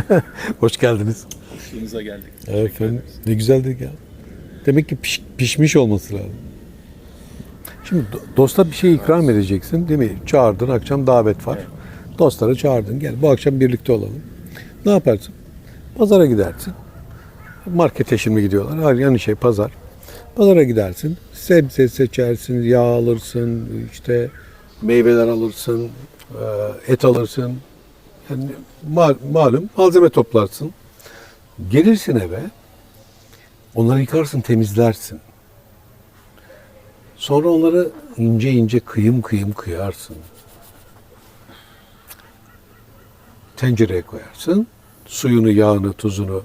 Hoş geldiniz. Hoşluğunuza geldik. Evet efendim. Ne güzeldi ya. Demek ki piş- pişmiş olması lazım. Şimdi do- dosta bir şey ikram edeceksin değil mi? Çağırdın akşam davet var. Dostları çağırdın gel bu akşam birlikte olalım. Ne yaparsın? Pazara gidersin. Markete şimdi gidiyorlar. Hayır yani şey pazar. Pazara gidersin. Sebze seçersin, yağ alırsın, işte meyveler alırsın, e, et alırsın. Yani ma- malum malzeme toplarsın. Gelirsin eve, onları yıkarsın, temizlersin. Sonra onları ince ince kıyım kıyım kıyarsın. Tencereye koyarsın. Suyunu, yağını, tuzunu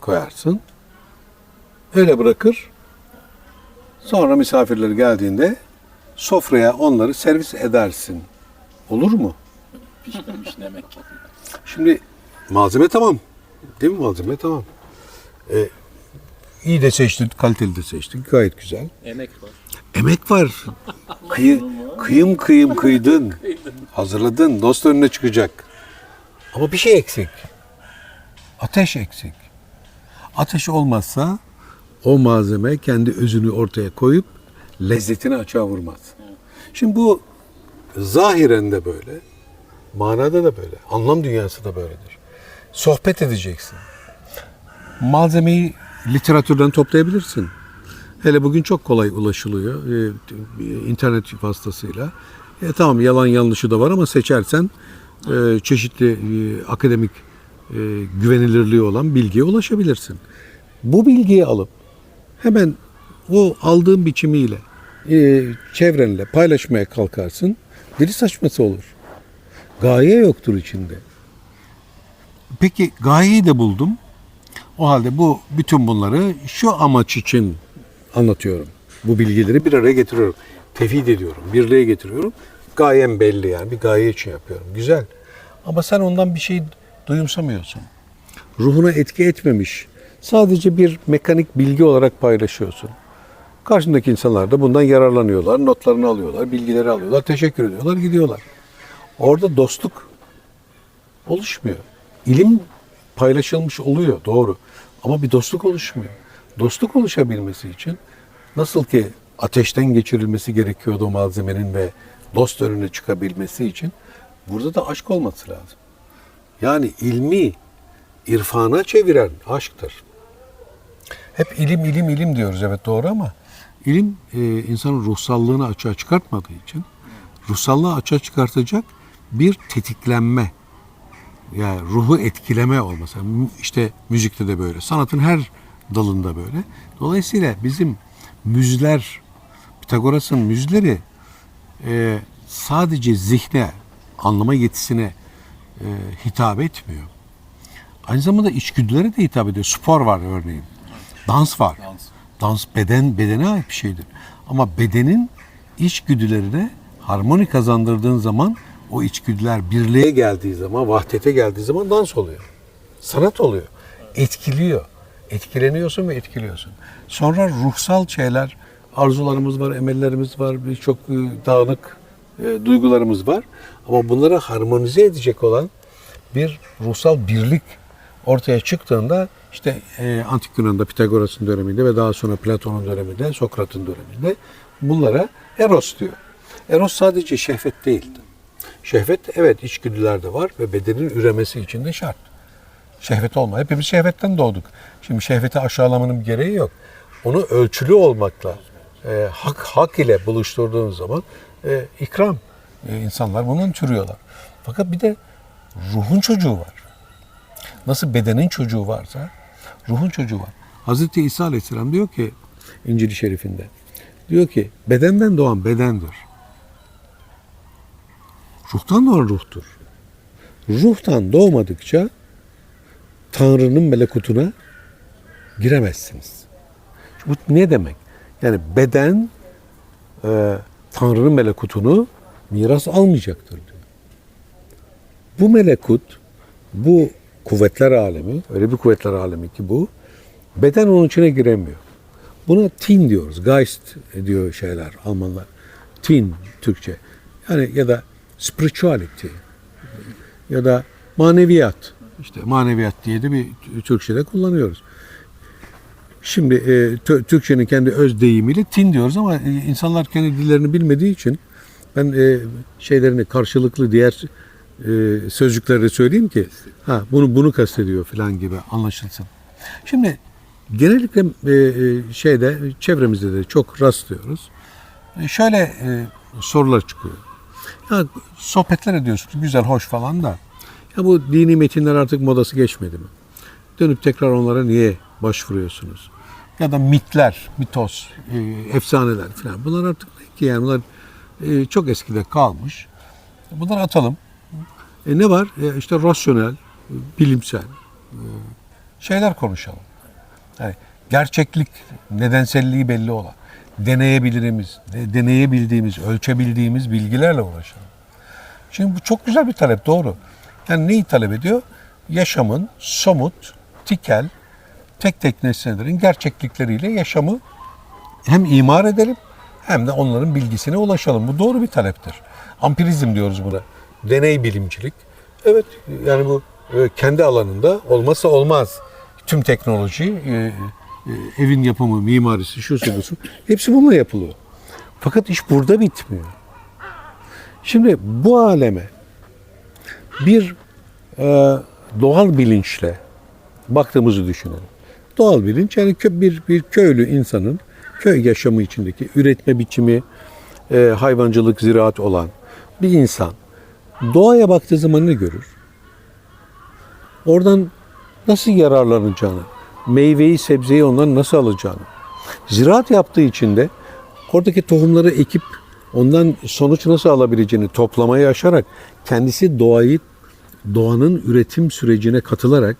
koyarsın. Öyle bırakır. Sonra misafirler geldiğinde sofraya onları servis edersin. Olur mu? Pişmemiş demek ki. Şimdi malzeme tamam. Değil mi malzeme tamam. Ee, iyi de seçtin, kaliteli de seçtin. Gayet güzel. Emek var. Emek var. Kıyı, kıyım kıyım kıydın. Hazırladın. Dost önüne çıkacak. Ama bir şey eksik. Ateş eksik. Ateş olmazsa o malzeme kendi özünü ortaya koyup lezzetini açığa vurmaz. Şimdi bu zahiren de böyle, manada da böyle, anlam dünyası da böyledir. Sohbet edeceksin. Malzemeyi literatürden toplayabilirsin. Hele bugün çok kolay ulaşılıyor e, internet vasıtasıyla. E, tamam yalan yanlışı da var ama seçersen e, çeşitli e, akademik güvenilirliği olan bilgiye ulaşabilirsin. Bu bilgiyi alıp hemen o aldığın biçimiyle çevrenle paylaşmaya kalkarsın. Dili saçması olur. Gaye yoktur içinde. Peki gayeyi de buldum. O halde bu bütün bunları şu amaç için anlatıyorum. Bu bilgileri bir araya getiriyorum. Tefid ediyorum, birliğe getiriyorum. Gayem belli yani bir gaye için yapıyorum. Güzel. Ama sen ondan bir şey duyumsamıyorsun. Ruhuna etki etmemiş. Sadece bir mekanik bilgi olarak paylaşıyorsun. Karşındaki insanlar da bundan yararlanıyorlar, notlarını alıyorlar, bilgileri alıyorlar, teşekkür ediyorlar, gidiyorlar. Orada dostluk oluşmuyor. İlim paylaşılmış oluyor doğru. Ama bir dostluk oluşmuyor. Dostluk oluşabilmesi için nasıl ki ateşten geçirilmesi gerekiyordu o malzemenin ve dost önüne çıkabilmesi için burada da aşk olması lazım. Yani ilmi irfana çeviren aşktır. Hep ilim ilim ilim diyoruz evet doğru ama ilim e, insanın ruhsallığını açığa çıkartmadığı için ruhsallığı açığa çıkartacak bir tetiklenme, yani ruhu etkileme olması. İşte müzikte de böyle. Sanatın her dalında böyle. Dolayısıyla bizim müzler, Pitagoras'ın müzleri e, sadece zihne, anlama yetisine e, hitap etmiyor. Aynı zamanda içgüdülere de hitap ediyor. Spor var örneğin. Dans var. Dans. Dans beden bedene ait bir şeydir. Ama bedenin içgüdülerine harmoni kazandırdığın zaman o içgüdüler birliğe geldiği zaman, vahdete geldiği zaman dans oluyor. Sanat oluyor. Etkiliyor. Etkileniyorsun ve etkiliyorsun. Sonra ruhsal şeyler, arzularımız var, emellerimiz var, birçok e, dağınık e, duygularımız var. Ama bunları harmonize edecek olan bir ruhsal birlik ortaya çıktığında işte e, Antik Yunan'da Pitagoras'ın döneminde ve daha sonra Platon'un döneminde, Sokrat'ın döneminde bunlara Eros diyor. Eros sadece şehvet değildi. Şehvet evet içgüdülerde var ve bedenin üremesi için de şart. Şehvet olma. Hepimiz şehvetten doğduk. Şimdi şehveti aşağılamanın gereği yok. Onu ölçülü olmakla, e, hak hak ile buluşturduğun zaman e, ikram. E, insanlar bundan türüyorlar. Fakat bir de ruhun çocuğu var. Nasıl bedenin çocuğu varsa ruhun çocuğu var. Hazreti İsa Aleyhisselam diyor ki İncil-i Şerif'inde diyor ki bedenden doğan bedendir. Ruhtan doğan ruhtur. Ruhtan doğmadıkça Tanrı'nın melekutuna giremezsiniz. Bu ne demek? Yani beden e, Tanrı'nın melekutunu miras almayacaktır diyor. Bu melekut, bu kuvvetler alemi, öyle bir kuvvetler alemi ki bu, beden onun içine giremiyor. Buna tin diyoruz. Geist diyor şeyler Almanlar. Tin Türkçe. Yani ya da spirituality ya da maneviyat. İşte maneviyat diye de bir Türkçe'de kullanıyoruz. Şimdi e, Türkçenin kendi öz deyimiyle tin diyoruz ama e, insanlar kendi dillerini bilmediği için ben e, şeylerini karşılıklı diğer e, sözcükleri söyleyeyim ki ha bunu bunu kastediyor falan gibi anlaşılsın. Şimdi genellikle e, e, şeyde çevremizde de çok rastlıyoruz. E, şöyle e, sorular çıkıyor. Ya sohbetler ediyorsunuz güzel hoş falan da ya bu dini metinler artık modası geçmedi mi? Dönüp tekrar onlara niye başvuruyorsunuz? Ya da mitler, mitos, e, efsaneler falan. Bunlar artık ki yani bunlar e, çok eskide kalmış. Bunları atalım. E, ne var? E, işte rasyonel, bilimsel e, şeyler konuşalım. Yani gerçeklik, nedenselliği belli olan, deneyebiliriz, de- deneyebildiğimiz, ölçebildiğimiz bilgilerle uğraşalım. Şimdi bu çok güzel bir talep, doğru. Yani neyi talep ediyor? Yaşamın somut, tikel, tek tek nesnelerin gerçeklikleriyle yaşamı hem imar edelim hem de onların bilgisine ulaşalım. Bu doğru bir taleptir. Ampirizm diyoruz buna. Deney bilimcilik. Evet yani bu e, kendi alanında olmazsa olmaz. Tüm teknoloji, e, e, evin yapımı, mimarisi, şu su bu su, hepsi bununla yapılıyor. Fakat iş burada bitmiyor. Şimdi bu aleme bir e, doğal bilinçle baktığımızı düşünelim. Doğal bilinç yani bir, bir köylü insanın köy yaşamı içindeki üretme biçimi, e, hayvancılık, ziraat olan bir insan doğaya baktığı zaman ne görür? Oradan nasıl yararlanacağını, meyveyi, sebzeyi ondan nasıl alacağını, ziraat yaptığı için de oradaki tohumları ekip ondan sonuç nasıl alabileceğini toplamayı aşarak kendisi doğayı doğanın üretim sürecine katılarak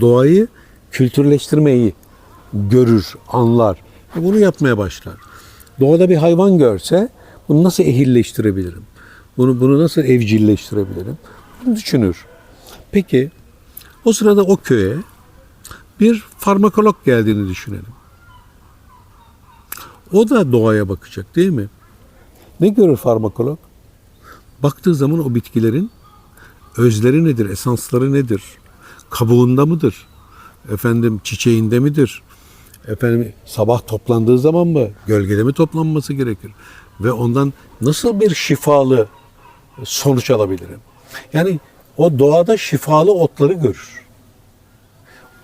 doğayı kültürleştirmeyi görür, anlar. ve Bunu yapmaya başlar. Doğada bir hayvan görse bunu nasıl ehilleştirebilirim? Bunu bunu nasıl evcilleştirebilirim? Bunu düşünür. Peki o sırada o köye bir farmakolog geldiğini düşünelim. O da doğaya bakacak değil mi? Ne görür farmakolog? Baktığı zaman o bitkilerin özleri nedir, esansları nedir? Kabuğunda mıdır? Efendim çiçeğinde midir? Efendim sabah toplandığı zaman mı? Gölgede mi toplanması gerekir? Ve ondan nasıl bir şifalı sonuç alabilirim? Yani o doğada şifalı otları görür.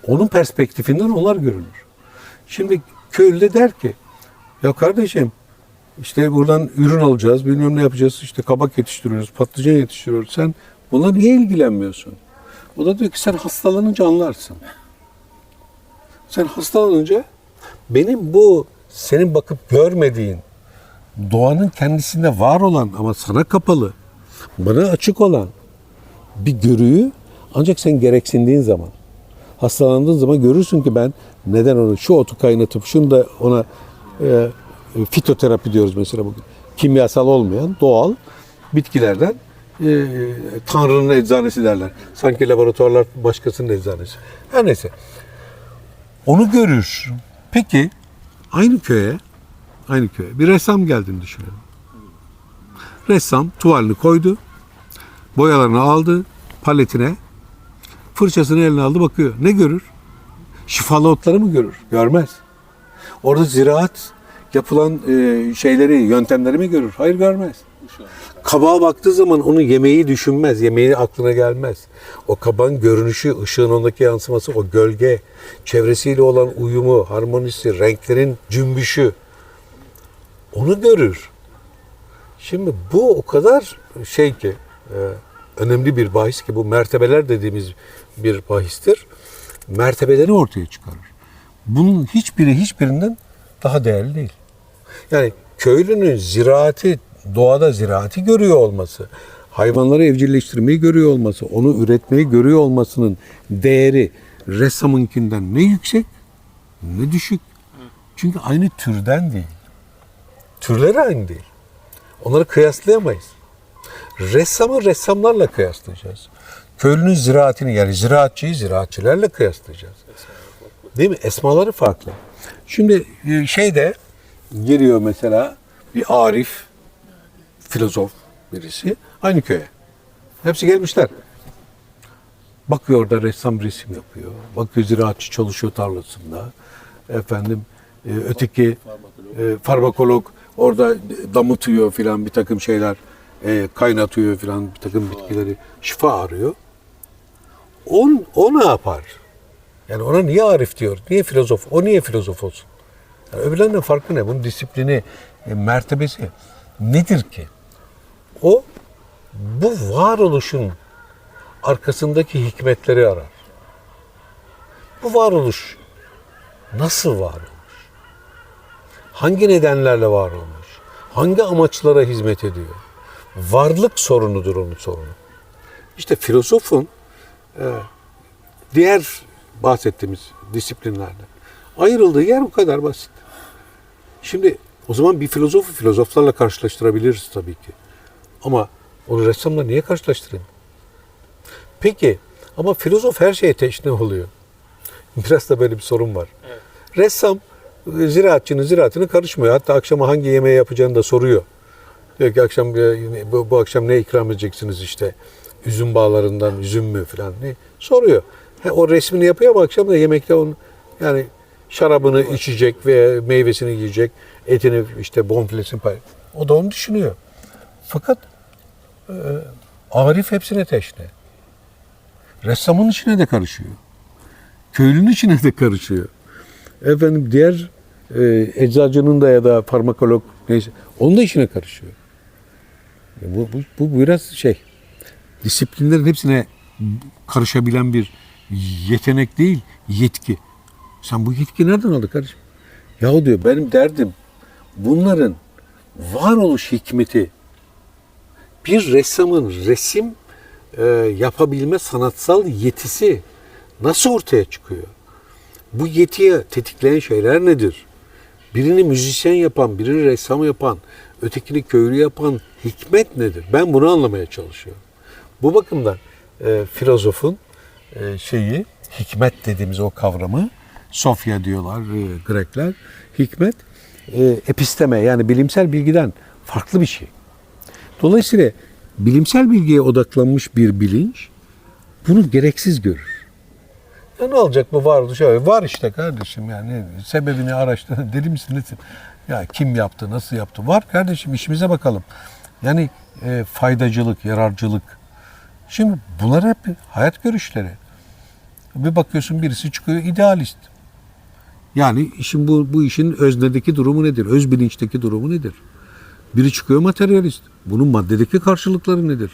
Onun perspektifinden onlar görünür. Şimdi köylü de der ki ya kardeşim işte buradan ürün alacağız, bilmem ne yapacağız. İşte kabak yetiştiriyoruz, patlıcan yetiştiriyoruz. Sen buna niye ilgilenmiyorsun? O da diyor ki sen hastalanınca anlarsın. Sen hastalanınca benim bu senin bakıp görmediğin doğanın kendisinde var olan ama sana kapalı, bana açık olan bir görüyü ancak sen gereksindiğin zaman hastalandığın zaman görürsün ki ben neden onu şu otu kaynatıp şunu da ona e, fitoterapi diyoruz mesela bugün. Kimyasal olmayan doğal bitkilerden e, Tanrı'nın eczanesi derler. Sanki laboratuvarlar başkasının eczanesi. Her neyse. Onu görür. Peki aynı köye aynı köye bir ressam geldiğini düşünelim. Ressam tuvalini koydu. Boyalarını aldı paletine. Fırçasını eline aldı bakıyor. Ne görür? Şifalı otları mı görür? Görmez. Orada ziraat yapılan e, şeyleri, yöntemleri mi görür? Hayır görmez. Kabağa baktığı zaman onu yemeği düşünmez, yemeği aklına gelmez. O kabağın görünüşü, ışığın ondaki yansıması, o gölge, çevresiyle olan uyumu, harmonisi, renklerin cümbüşü onu görür. Şimdi bu o kadar şey ki e, önemli bir bahis ki bu mertebeler dediğimiz bir bahistir. Mertebeleri ortaya çıkarır. Bunun hiçbiri hiçbirinden daha değerli değil. Yani köylünün ziraati, doğada ziraati görüyor olması, hayvanları evcilleştirmeyi görüyor olması, onu üretmeyi görüyor olmasının değeri ressamınkinden ne yüksek ne düşük. Çünkü aynı türden değil. Türleri aynı değil. Onları kıyaslayamayız. Ressamı ressamlarla kıyaslayacağız. Köylünün ziraatini yani ziraatçıyı ziraatçilerle kıyaslayacağız. Değil mi? Esmaları farklı. Şimdi e, şeyde geliyor mesela bir arif, filozof birisi aynı köye. Hepsi gelmişler. Bakıyor orada ressam resim yapıyor. Bakıyor ziraatçı çalışıyor tarlasında. Efendim e, öteki e, farmakolog orada damıtıyor filan bir takım şeyler e, kaynatıyor filan bir takım bitkileri şifa arıyor. O, o ne yapar? Yani ona niye arif diyor? Niye filozof? O niye filozof olsun? Yani öbürlerinden farkı ne? Bunun disiplini, e, mertebesi nedir ki? O bu varoluşun arkasındaki hikmetleri arar. Bu varoluş nasıl var olmuş? Hangi nedenlerle var olmuş? Hangi amaçlara hizmet ediyor? Varlık sorunudur onun sorunu. İşte filozofun e, diğer bahsettiğimiz disiplinlerden ayrıldığı yer bu kadar basit. Şimdi o zaman bir filozofu filozoflarla karşılaştırabiliriz tabii ki. Ama onu ressamla niye karşılaştırayım? Peki ama filozof her şeye teşne oluyor. Biraz da böyle bir sorun var. Ressam e, ziraatçının ziraatine karışmıyor. Hatta akşama hangi yemeği yapacağını da soruyor. Diyor ki akşam e, bu, bu akşam ne ikram edeceksiniz işte üzüm bağlarından üzüm mü falan ne soruyor. He, o resmini yapıyor ama akşam da yemekte onun yani şarabını içecek ve meyvesini yiyecek, etini işte bonfilesini pay. O da onu düşünüyor. Fakat e, Arif hepsine teşne. Ressamın içine de karışıyor. Köylünün içine de karışıyor. Efendim diğer e, eczacının da ya da farmakolog neyse onun da işine karışıyor. Bu, bu, bu biraz şey disiplinlerin hepsine karışabilen bir yetenek değil, yetki. Sen bu yetki nereden aldın kardeşim? Yahu diyor benim derdim bunların varoluş hikmeti bir ressamın resim e, yapabilme sanatsal yetisi nasıl ortaya çıkıyor? Bu yetiye tetikleyen şeyler nedir? Birini müzisyen yapan, birini ressam yapan, ötekini köylü yapan hikmet nedir? Ben bunu anlamaya çalışıyorum. Bu bakımdan e, filozofun e, şeyi, hikmet dediğimiz o kavramı, Sofya diyorlar e, Grekler, hikmet e, episteme yani bilimsel bilgiden farklı bir şey. Dolayısıyla bilimsel bilgiye odaklanmış bir bilinç bunu gereksiz görür. Ya ne olacak bu varoluş? Var işte kardeşim yani sebebini araştır. Deli misin nesin? Ya kim yaptı, nasıl yaptı? Var kardeşim işimize bakalım. Yani e, faydacılık, yararcılık. Şimdi bunlar hep hayat görüşleri. Bir bakıyorsun birisi çıkıyor idealist. Yani işin bu, bu işin öznedeki durumu nedir? Öz bilinçteki durumu nedir? Biri çıkıyor materyalist. Bunun maddedeki karşılıkları nedir?